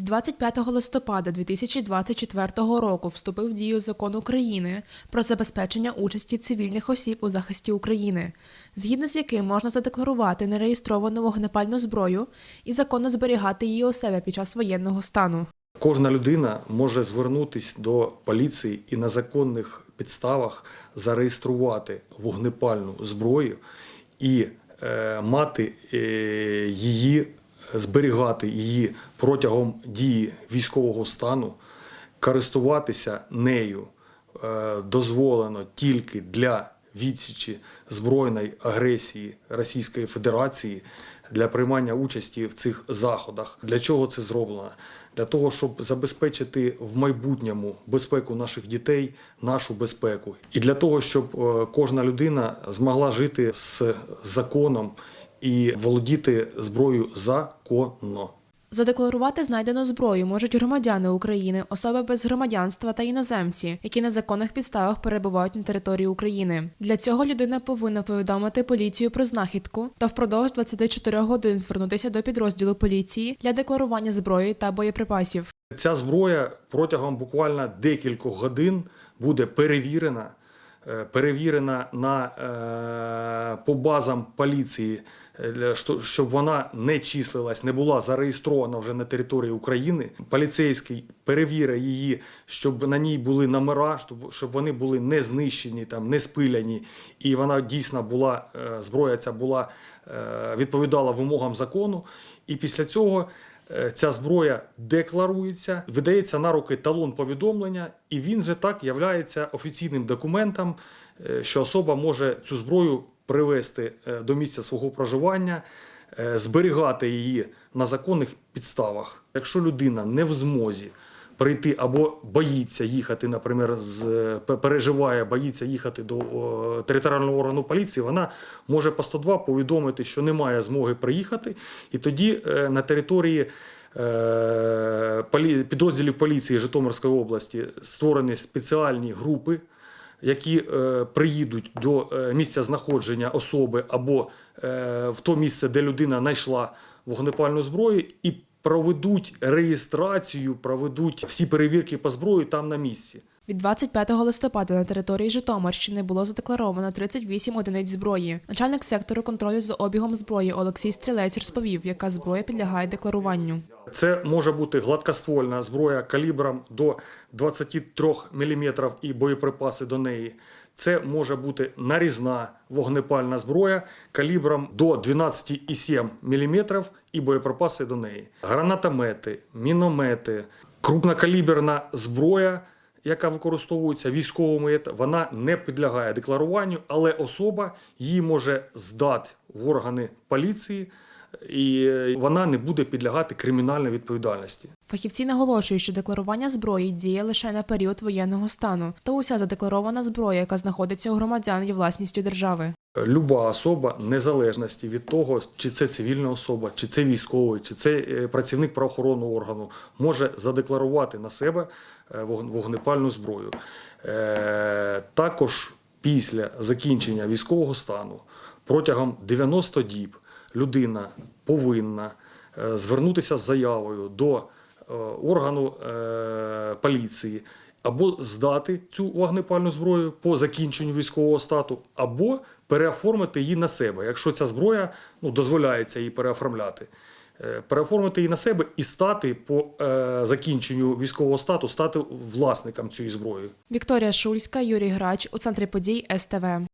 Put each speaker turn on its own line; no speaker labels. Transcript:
З 25 листопада 2024 року вступив в дію закон України про забезпечення участі цивільних осіб у захисті України, згідно з яким можна задекларувати нереєстровану вогнепальну зброю і законно зберігати її у себе під час воєнного стану.
Кожна людина може звернутися до поліції і на законних підставах зареєструвати вогнепальну зброю і е, мати е, її, зберігати її протягом дії військового стану, користуватися нею е, дозволено тільки для відсічі збройної агресії Російської Федерації для приймання участі в цих заходах. Для чого це зроблено? Для того, щоб забезпечити в майбутньому безпеку наших дітей, нашу безпеку, і для того, щоб е, кожна людина змогла жити з законом і володіти зброєю законно.
Задекларувати знайдену зброю можуть громадяни України, особи без громадянства та іноземці, які на законних підставах перебувають на території України. Для цього людина повинна повідомити поліцію про знахідку та впродовж 24 годин звернутися до підрозділу поліції для декларування зброї та боєприпасів.
Ця зброя протягом буквально декількох годин буде перевірена. Е, Перевірена на, е, по базам поліції, е, щоб вона не числилась, не була зареєстрована вже на території України. Поліцейський перевірить її, щоб на ній були номера, щоб, вони були не знищені, там, не спиляні, і вона дійсно була, зброя ця була, відповідала вимогам закону. І після цього Ця зброя декларується, видається на руки талон повідомлення, і він же так являється офіційним документом, е, що особа може цю зброю привезти е, до місця свого проживання, е, зберігати її на законних підставах. Якщо людина не в змозі прийти або боїться їхати, наприклад, з переживає, боїться їхати до о, територіального органу поліції, вона може по 102 повідомити, що немає змоги приїхати, і тоді е, на території. е, Підрозділів поліції Житомирської області створені спеціальні групи, які е, приїдуть до е, місця знаходження особи або в то місце, де людина знайшла вогнепальну зброю, і проведуть реєстрацію, проведуть всі перевірки по зброї там на місці.
Від 25 листопада на території Житомирщини було задекларовано 38 одиниць зброї. Начальник сектору контролю за обігом зброї Олексій Стрілець розповів, яка зброя підлягає декларуванню.
Це може бути гладкоствольна зброя калібром до 23 мм і боєприпаси до неї. Це може бути нарізна вогнепальна зброя калібром до 12,7 мм і боєприпаси до неї. Гранатомети, міномети, крупнокаліберна зброя, яка використовується військовими, вона не підлягає декларуванню, але особа її може здати в органи поліції і вона не буде підлягати кримінальній відповідальності.
Фахівці наголошують, що декларування зброї діє лише на період воєнного стану, та уся задекларована зброя, яка знаходиться у громадян, є власністю держави.
Люба особа, незалежності від того, чи це цивільна особа, чи це військовий, чи це е, працівник правоохоронного органу, може задекларувати на себе е, вогнепальну зброю. Е, Також після закінчення військового стану протягом 90 діб людина повинна е, звернутися з заявою до е, органу е, поліції або здати цю вогнепальну зброю по закінченню військового стату, або переоформити її на себе, якщо ця зброя ну, дозволяється її переоформляти. Переоформити її на себе і стати по е, закінченню військового стату, стати власником цієї зброї.
Вікторія Шульська, Юрій Грач у центрі подій СТВ.